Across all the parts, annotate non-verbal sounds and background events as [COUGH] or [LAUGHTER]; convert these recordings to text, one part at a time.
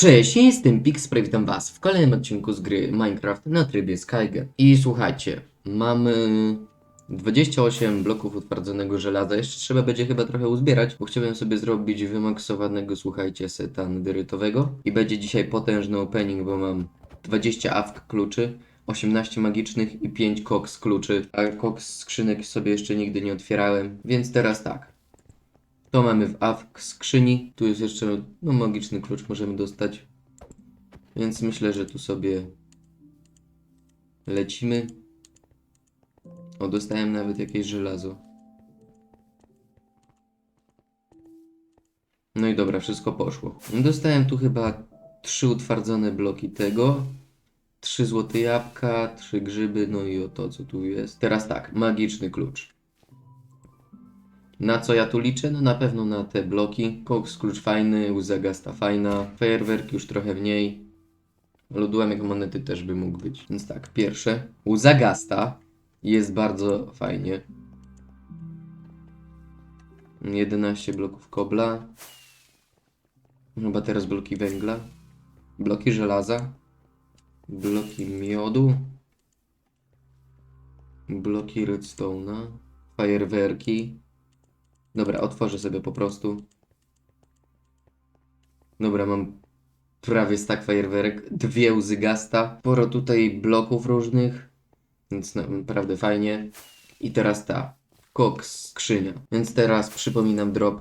Cześć, ja jestem Pixspray, witam was w kolejnym odcinku z gry Minecraft na trybie Skyge. I słuchajcie, mamy 28 bloków utwardzonego żelaza, jeszcze trzeba będzie chyba trochę uzbierać, bo chciałbym sobie zrobić wymaksowanego, słuchajcie, seta netherytowego. I będzie dzisiaj potężny opening, bo mam 20 awk kluczy, 18 magicznych i 5 koks kluczy, a koks skrzynek sobie jeszcze nigdy nie otwierałem, więc teraz tak. To mamy w AWK skrzyni. Tu jest jeszcze no, magiczny klucz, możemy dostać. Więc myślę, że tu sobie lecimy. O, dostałem nawet jakieś żelazo. No i dobra, wszystko poszło. Dostałem tu chyba trzy utwardzone bloki tego. Trzy złote jabłka, trzy grzyby, no i o to, co tu jest. Teraz tak, magiczny klucz. Na co ja tu liczę? No na pewno na te bloki. Koks klucz fajny, łza gasta fajna, fajerwerk już trochę mniej. Lodułamek monety też by mógł być. Więc tak, pierwsze. Łza gasta jest bardzo fajnie. 11 bloków kobla. Chyba teraz bloki węgla. Bloki żelaza. Bloki miodu. Bloki redstone'a. Fajerwerki. Dobra, otworzę sobie po prostu. Dobra, mam prawie stack fajerwerek, dwie łzy gasta, sporo tutaj bloków różnych, więc naprawdę fajnie. I teraz ta, koks skrzynia. Więc teraz przypominam drop.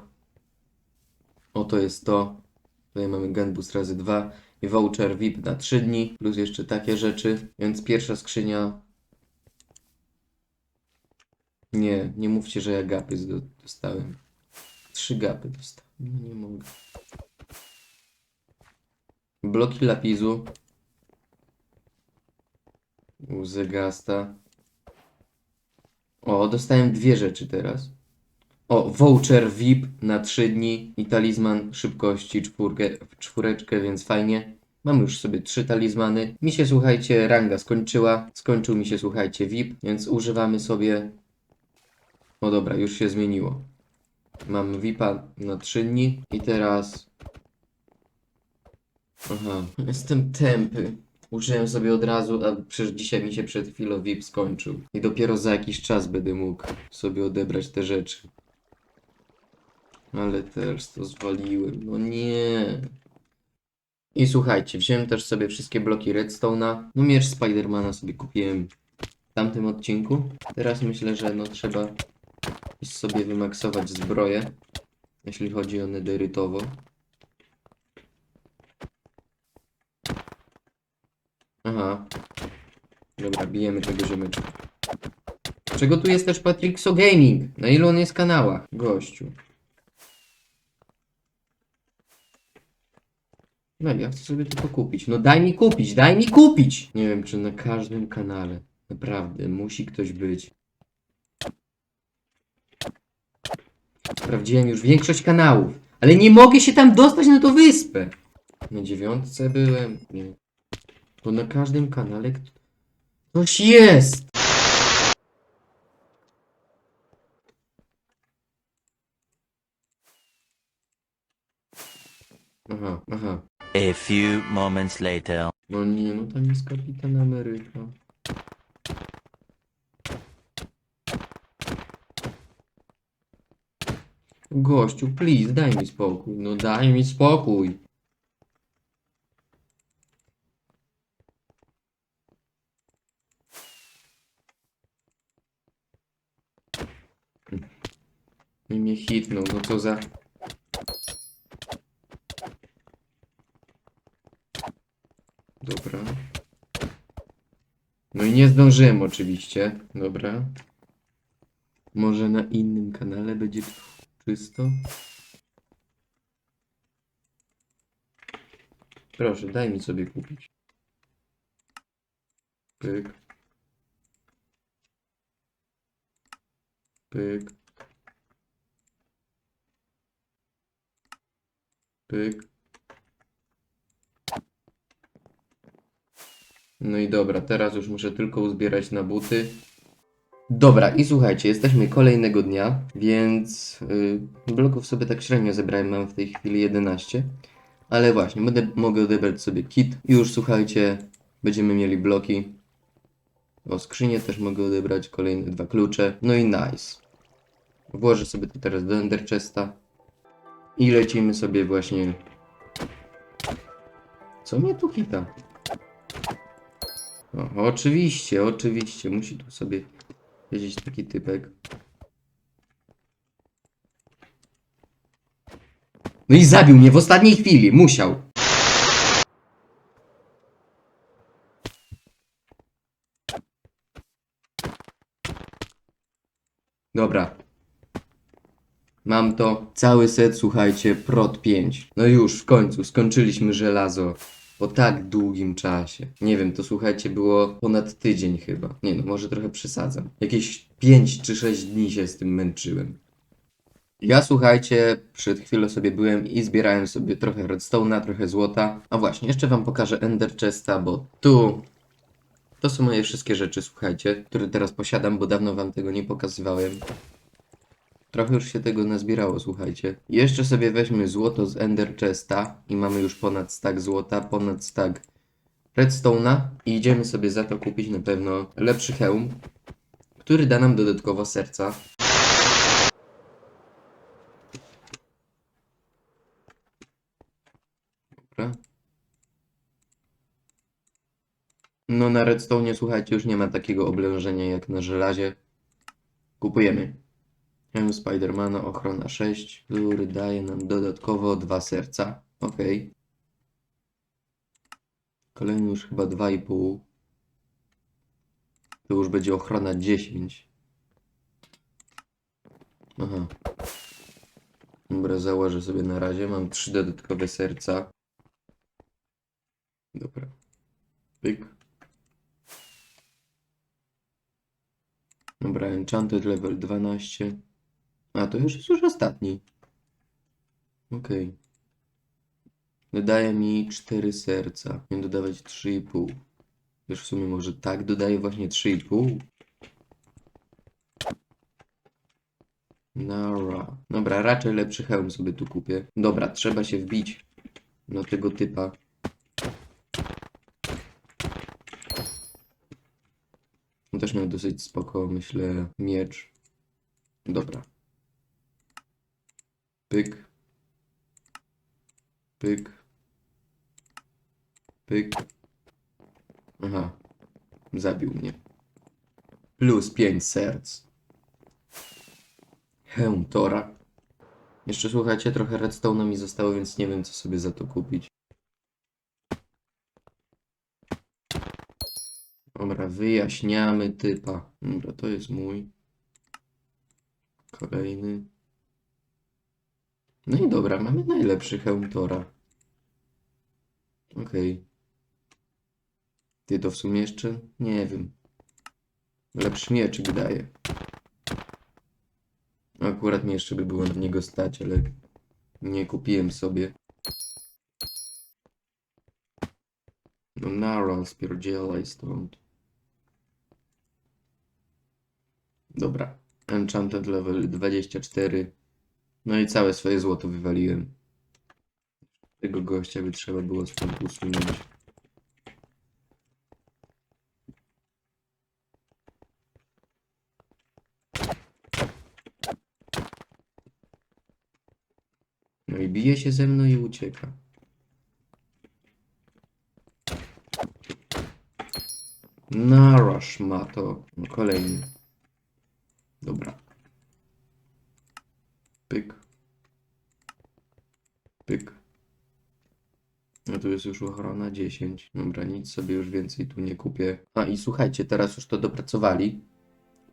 Oto jest to. Tutaj mamy Gunboost razy dwa i voucher VIP na 3 dni, plus jeszcze takie rzeczy. Więc pierwsza skrzynia nie, nie mówcie, że ja gapy dostałem. Trzy gapy dostałem. No nie mogę. Bloki lapisu. Gasta. O, dostałem dwie rzeczy teraz. O, voucher VIP na 3 dni i talizman szybkości czwórkę, czwóreczkę, więc fajnie. Mam już sobie trzy talizmany. Mi się, słuchajcie, ranga skończyła. Skończył mi się, słuchajcie, VIP, więc używamy sobie no dobra, już się zmieniło. Mam VIPa na 3 dni i teraz... Aha, [LAUGHS] jestem tępy. Użyłem sobie od razu, a przecież dzisiaj mi się przed chwilą VIP skończył. I dopiero za jakiś czas będę mógł sobie odebrać te rzeczy. Ale też to zwaliłem, no nie. I słuchajcie, wziąłem też sobie wszystkie bloki Redstone'a. No miecz Spidermana sobie kupiłem w tamtym odcinku. Teraz myślę, że no trzeba i sobie wymaksować zbroję, jeśli chodzi o nederytowo. Aha. Dobra, bijemy tego ziomeczka. Czego tu jest też Patrickso Gaming? Na ilu on jest kanałach? Gościu. No ja chcę sobie tylko kupić. No daj mi kupić, daj mi kupić! Nie wiem, czy na każdym kanale. Naprawdę, musi ktoś być. Sprawdziłem już większość kanałów, ale nie mogę się tam dostać na tą wyspę. Na dziewiątce byłem. Nie. To na każdym kanale ktoś jest. Aha, aha. A few moments later. No nie, no tam jest kapitan Ameryka. Gościu, please, daj mi spokój. No daj mi spokój. I mnie hitnął, no co za... Dobra. No i nie zdążyłem oczywiście. Dobra. Może na innym kanale będzie czysto? Proszę, daj mi sobie kupić. Pyk. Pyk. Pyk. No i dobra, teraz już muszę tylko uzbierać na buty. Dobra, i słuchajcie, jesteśmy kolejnego dnia, więc yy, bloków sobie tak średnio zebrałem, mam w tej chwili 11. Ale właśnie, będę, mogę odebrać sobie kit. Już słuchajcie, będziemy mieli bloki. O, skrzynię też mogę odebrać, kolejne dwa klucze. No i nice. Włożę sobie to teraz do Ender Chesta. I lecimy sobie właśnie... Co mnie tu hita? O, oczywiście, oczywiście. Musi tu sobie wiedzieć taki typek. No i zabił mnie w ostatniej chwili. Musiał. Dobra. Mam to. Cały set, słuchajcie, prot 5. No już, w końcu, skończyliśmy żelazo. Po tak długim czasie. Nie wiem, to słuchajcie, było ponad tydzień chyba. Nie no, może trochę przesadzam. Jakieś 5 czy 6 dni się z tym męczyłem. Ja słuchajcie, przed chwilą sobie byłem i zbierałem sobie trochę redstone'a, trochę złota. A właśnie, jeszcze wam pokażę Ender Chesta, bo tu to są moje wszystkie rzeczy, słuchajcie, które teraz posiadam, bo dawno wam tego nie pokazywałem. Trochę już się tego nazbierało, słuchajcie. Jeszcze sobie weźmy złoto z Ender Chesta i mamy już ponad stack złota, ponad stack redstone'a i idziemy sobie za to kupić na pewno lepszy hełm, który da nam dodatkowo serca. Dobra. No na redstone, słuchajcie, już nie ma takiego oblężenia jak na żelazie. Kupujemy. Spidermana, ochrona 6, który daje nam dodatkowo dwa serca. Ok. Kolejny już chyba 2,5. To już będzie ochrona 10. Aha. Dobra, założę sobie na razie. Mam trzy dodatkowe serca. Dobra. Pyk. Dobra, Enchanted level 12. A, to już jest już ostatni. Okej. Dodaje mi 4 serca. Nie dodawać 3,5. Już w sumie może tak dodaję właśnie 3,5. Nara. Dobra, raczej lepszy hełm sobie tu kupię. Dobra, trzeba się wbić na tego typa. On też miał dosyć spoko, myślę, miecz. Dobra. Pyk. Pyk. Pyk. Aha. Zabił mnie. Plus 5 serc. Hełm Tora. Jeszcze słuchajcie, trochę redstone'a mi zostało, więc nie wiem co sobie za to kupić. Dobra, wyjaśniamy typa. Dobra, to jest mój. Kolejny. No i dobra, mamy najlepszy hełm Tora. Okej. Ty to w sumie jeszcze? Nie wiem. Lepszy mieczyk daje. Akurat mi jeszcze by było na niego stać, ale nie kupiłem sobie. No nara, spierdzielaj stąd. Dobra. Enchanted level 24. No i całe swoje złoto wywaliłem. Tego gościa by trzeba było stąd usunąć. No i bije się ze mną i ucieka. Naraż ma to. Kolejny. Dobra. Pyk. Pyk. No tu jest już ochrona 10. Dobra, nic sobie już więcej tu nie kupię. A i słuchajcie, teraz już to dopracowali.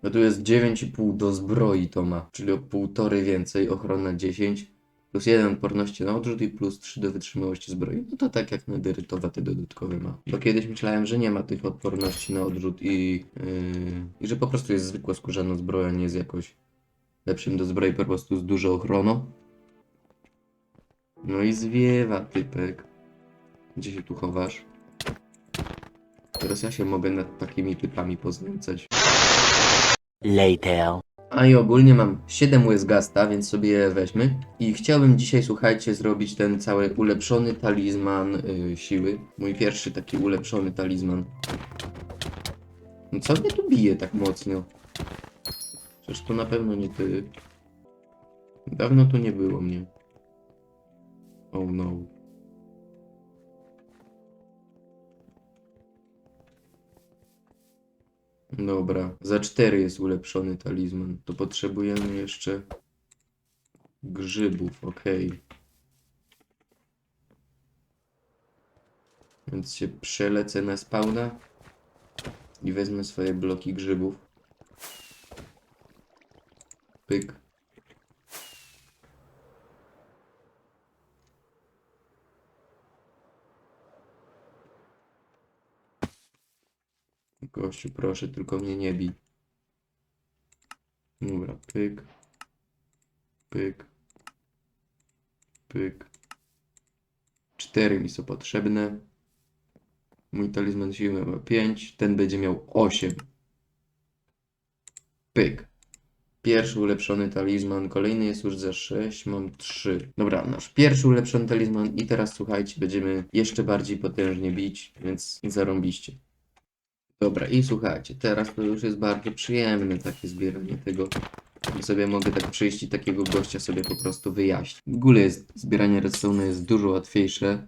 No tu jest 9,5 do zbroi to ma, czyli o półtory więcej, ochrona 10, plus 1 odporności na odrzut i plus 3 do wytrzymałości zbroi. No to tak jak nederytowa te dodatkowe ma. Bo kiedyś myślałem, że nie ma tych odporności na odrzut i, yy, i że po prostu jest zwykła skórzana zbroja, nie jest jakoś lepszym do zbroi, po prostu z dużą ochroną. No i zwiewa typek. Gdzie się tu chowasz? Teraz ja się mogę nad takimi typami poznęcać. Later. A i ogólnie mam 7 łez gasta, więc sobie je weźmy. I chciałbym dzisiaj, słuchajcie, zrobić ten cały ulepszony talizman y, siły. Mój pierwszy taki ulepszony talizman. No co mnie tu bije tak mocno? Przecież to na pewno nie ty. Dawno tu nie było mnie. Oh no. Dobra, za 4 jest ulepszony talizman. To potrzebujemy jeszcze grzybów, okej. Więc się przelecę na spawna i wezmę swoje bloki grzybów. Pyk. Gościu, proszę, tylko mnie nie bij. Dobra, pyk. Pyk. Pyk. Cztery mi są potrzebne. Mój talizman siły ma 5, ten będzie miał 8. Pyk. Pierwszy ulepszony talizman, kolejny jest już za 6, mam 3. Dobra, nasz pierwszy ulepszony talizman i teraz słuchajcie, będziemy jeszcze bardziej potężnie bić, więc zarąbiście. Dobra, i słuchajcie, teraz to już jest bardzo przyjemne takie zbieranie tego. Sobie mogę tak przyjść i takiego gościa sobie po prostu wyjaśnić. W ogóle jest, zbieranie redstone jest dużo łatwiejsze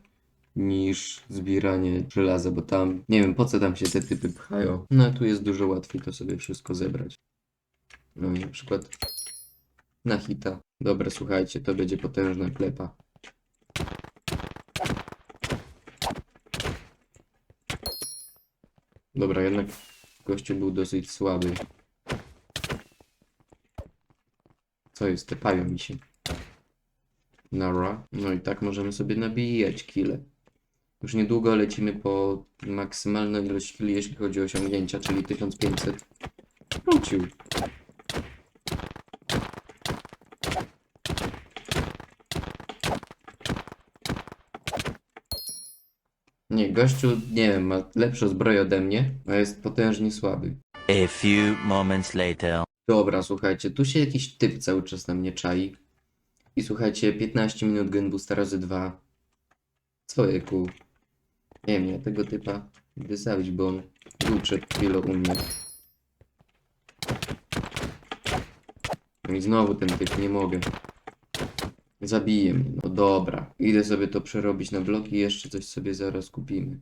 niż zbieranie żelaza, bo tam, nie wiem po co tam się te typy pchają. No a tu jest dużo łatwiej to sobie wszystko zebrać. No i na przykład na hita. Dobra, słuchajcie, to będzie potężna klepa. Dobra, jednak gościu był dosyć słaby. Co jest? Tepają mi się. Nara. No i tak możemy sobie nabijać kile. Już niedługo lecimy po maksymalną ilość kili, jeśli chodzi o osiągnięcia, czyli 1500. Wrócił. Gościu, nie wiem, ma lepszą zbroję ode mnie, a jest potężnie słaby. A few moments later. Dobra, słuchajcie, tu się jakiś typ cały czas na mnie czai. I słuchajcie, 15 minut Gen Boosta razy 2. Cojku. Nie wiem, ja tego typa zabić, bo on był przed chwilą u mnie. I znowu ten typ, nie mogę. Zabije mnie, no dobra. Idę sobie to przerobić na bloki i jeszcze coś sobie zaraz kupimy.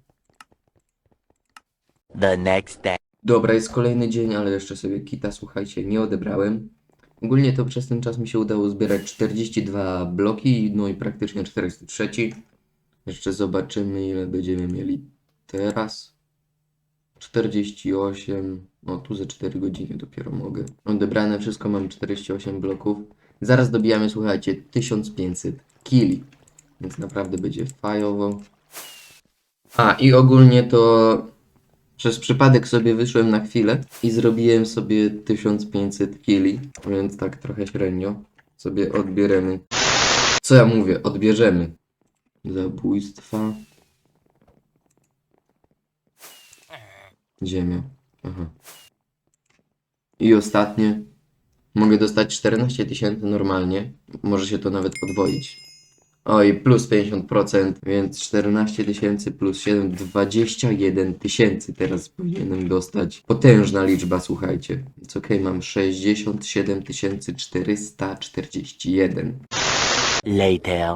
The next day. Dobra, jest kolejny dzień, ale jeszcze sobie kita, słuchajcie, nie odebrałem. Ogólnie to przez ten czas mi się udało zbierać 42 bloki, no i praktycznie 43. Jeszcze zobaczymy, ile będziemy mieli teraz. 48. O, tu ze 4 godziny dopiero mogę. Odebrane wszystko, mam 48 bloków. Zaraz dobijamy, słuchajcie, 1500 kili. Więc naprawdę będzie fajowo. A, i ogólnie to przez przypadek sobie wyszłem na chwilę i zrobiłem sobie 1500 kili, więc tak trochę średnio sobie odbieremy. Co ja mówię? Odbierzemy. Zabójstwa. Ziemia. Aha. I ostatnie. Mogę dostać 14 tysięcy normalnie. Może się to nawet podwoić. Oj, plus 50%, więc 14 tysięcy plus 7, 21 tysięcy teraz powinienem dostać. Potężna liczba, słuchajcie. Więc okej, mam 67 441. Later.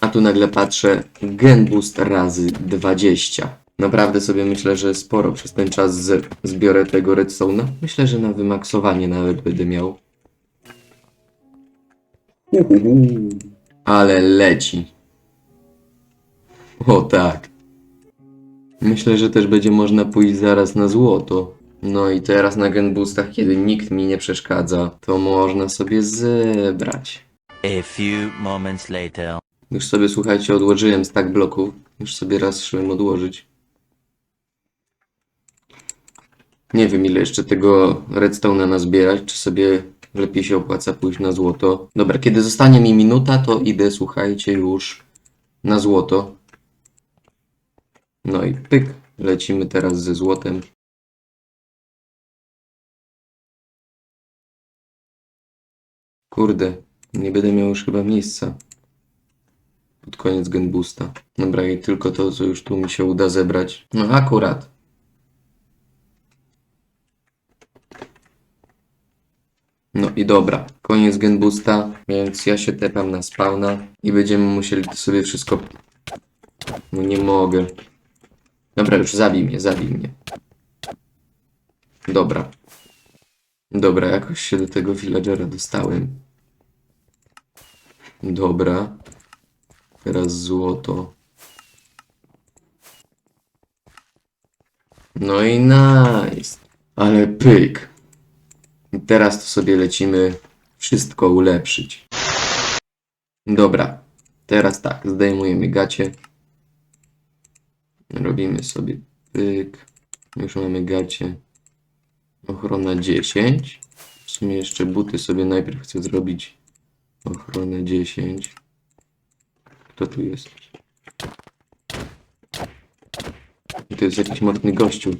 A tu nagle patrzę, Gen Boost razy 20. Naprawdę sobie myślę, że sporo przez ten czas zbiorę tego redstone'a. Myślę, że na wymaksowanie nawet będę miał. Ale leci. O tak. Myślę, że też będzie można pójść zaraz na złoto. No i teraz na Gen Boostach, kiedy nikt mi nie przeszkadza, to można sobie zebrać. A few moments later. Już sobie, słuchajcie, odłożyłem stack bloków. Już sobie raz szłem odłożyć. Nie wiem, ile jeszcze tego redstone'a nazbierać, czy sobie lepiej się opłaca pójść na złoto. Dobra, kiedy zostanie mi minuta, to idę, słuchajcie, już na złoto. No i pyk, lecimy teraz ze złotem. Kurde, nie będę miał już chyba miejsca. Pod koniec genbusta. Dobra, i tylko to, co już tu mi się uda zebrać. No akurat. No i dobra, koniec genbusta, więc ja się tepam na spawna i będziemy musieli to sobie wszystko... No nie mogę. Dobra, już zabij mnie, zabij mnie. Dobra. Dobra, jakoś się do tego villagera dostałem. Dobra. Teraz złoto. No i nice. Ale pyk. Teraz to sobie lecimy wszystko ulepszyć. Dobra. Teraz tak, zdejmujemy gacie. Robimy sobie pyk. Już mamy gacie. Ochrona 10. W sumie jeszcze buty sobie najpierw chcę zrobić. Ochronę 10. Kto tu jest? To jest jakiś mocny gościu.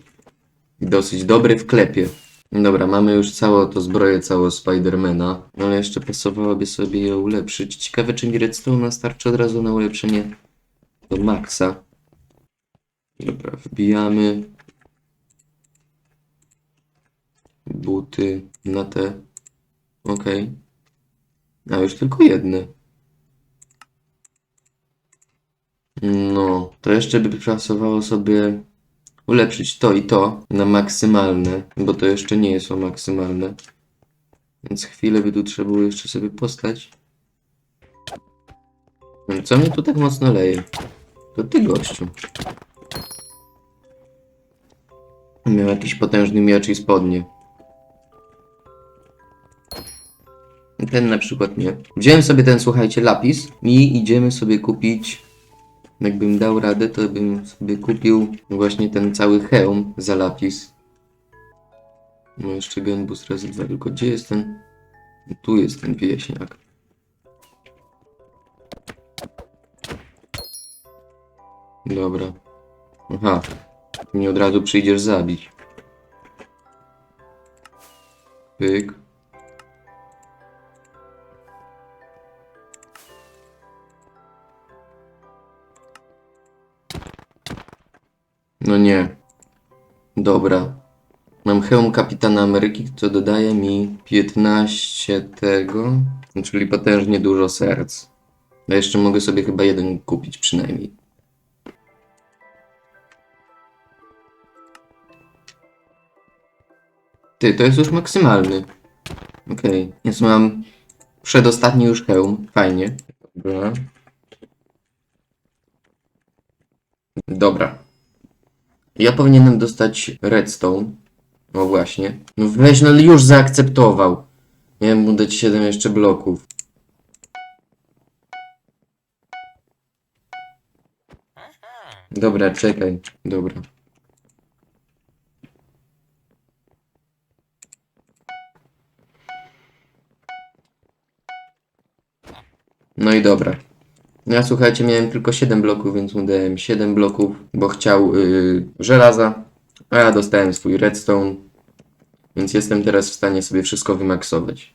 Dosyć dobry w klepie. Dobra, mamy już całą to zbroję, całą Spidermana, ale jeszcze pasowałoby sobie je ulepszyć. Ciekawe, czy mi redstone starczy od razu na ulepszenie do maksa. Dobra, wbijamy buty na te. Okej. A już tylko jedne. No, to jeszcze by pasowało sobie ulepszyć to i to na maksymalne, bo to jeszcze nie jest o maksymalne. Więc chwilę by tu trzeba było jeszcze sobie postać. No, Co mnie tu tak mocno leje? To ty, gościu. Miał jakiś potężny miecz i spodnie. Ten na przykład nie. Wziąłem sobie ten, słuchajcie, lapis i idziemy sobie kupić. Jakbym dał radę, to bym sobie kupił właśnie ten cały hełm za lapis. No jeszcze gębus razy dwa, tylko gdzie jest ten? Tu jest ten wieśniak. Dobra. Aha. Mnie od razu przyjdziesz zabić. Pyk. No nie. Dobra. Mam hełm kapitana Ameryki, co dodaje mi 15 tego, czyli potężnie dużo serc. Ja jeszcze mogę sobie chyba jeden kupić przynajmniej. Ty, to jest już maksymalny. Okej, więc mam przedostatni już hełm. Fajnie. Dobra. Dobra. Ja powinienem dostać redstone. No właśnie. No weź, no już zaakceptował. Miałem mu dać 7 jeszcze bloków. Dobra, czekaj. Dobra. No i dobra. Ja słuchajcie, miałem tylko 7 bloków, więc mu dałem 7 bloków, bo chciał yy, żelaza, a ja dostałem swój redstone, więc jestem teraz w stanie sobie wszystko wymaksować.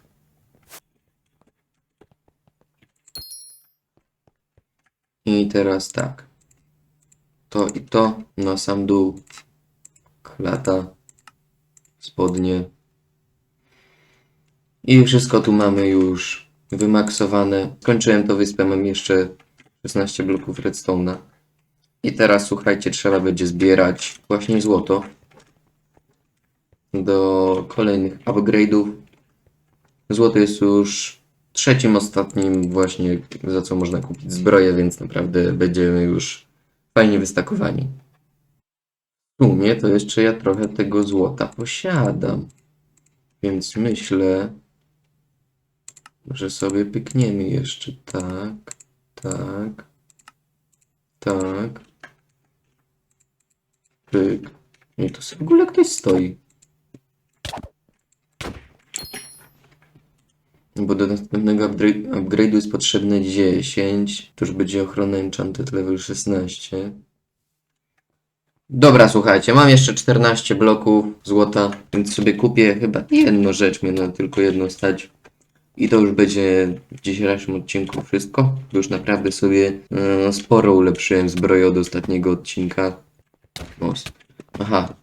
I teraz tak. To i to na sam dół. Klata, spodnie. I wszystko tu mamy już wymaksowane. Kończyłem to wyspę, mam jeszcze 16 bloków redstone'a. I teraz słuchajcie, trzeba będzie zbierać właśnie złoto do kolejnych upgrade'ów. Złoto jest już trzecim, ostatnim właśnie, za co można kupić zbroję, więc naprawdę będziemy już fajnie wystakowani. W sumie to jeszcze ja trochę tego złota posiadam. Więc myślę, że sobie pykniemy jeszcze tak, tak, tak. Pyk. Nie, to w ogóle ktoś stoi. Bo do następnego upgrade- upgrade'u jest potrzebne 10. To już będzie ochrona Enchanted level 16. Dobra, słuchajcie, mam jeszcze 14 bloków złota, więc sobie kupię chyba jedną rzecz, mnie na tylko jedną stać. I to już będzie w dzisiejszym odcinku wszystko. Już naprawdę sobie e, sporo ulepszyłem zbroję od ostatniego odcinka. O, aha.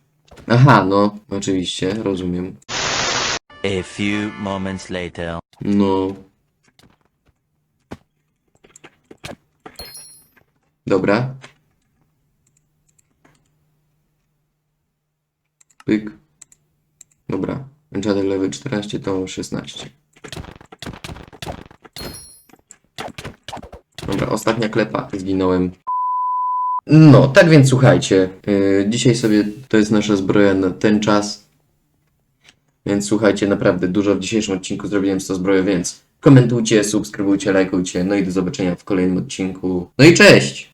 Aha, no, oczywiście, rozumiem. A few moments later. No. Dobra. Pyk. Dobra. Enchanted level 14 to 16. Dobra, ostatnia klepa. Zginąłem. No, tak więc słuchajcie. Yy, dzisiaj sobie to jest nasza zbroja na ten czas. Więc słuchajcie, naprawdę dużo w dzisiejszym odcinku zrobiłem z tą zbroją, więc komentujcie, subskrybujcie, lajkujcie. No i do zobaczenia w kolejnym odcinku. No i cześć!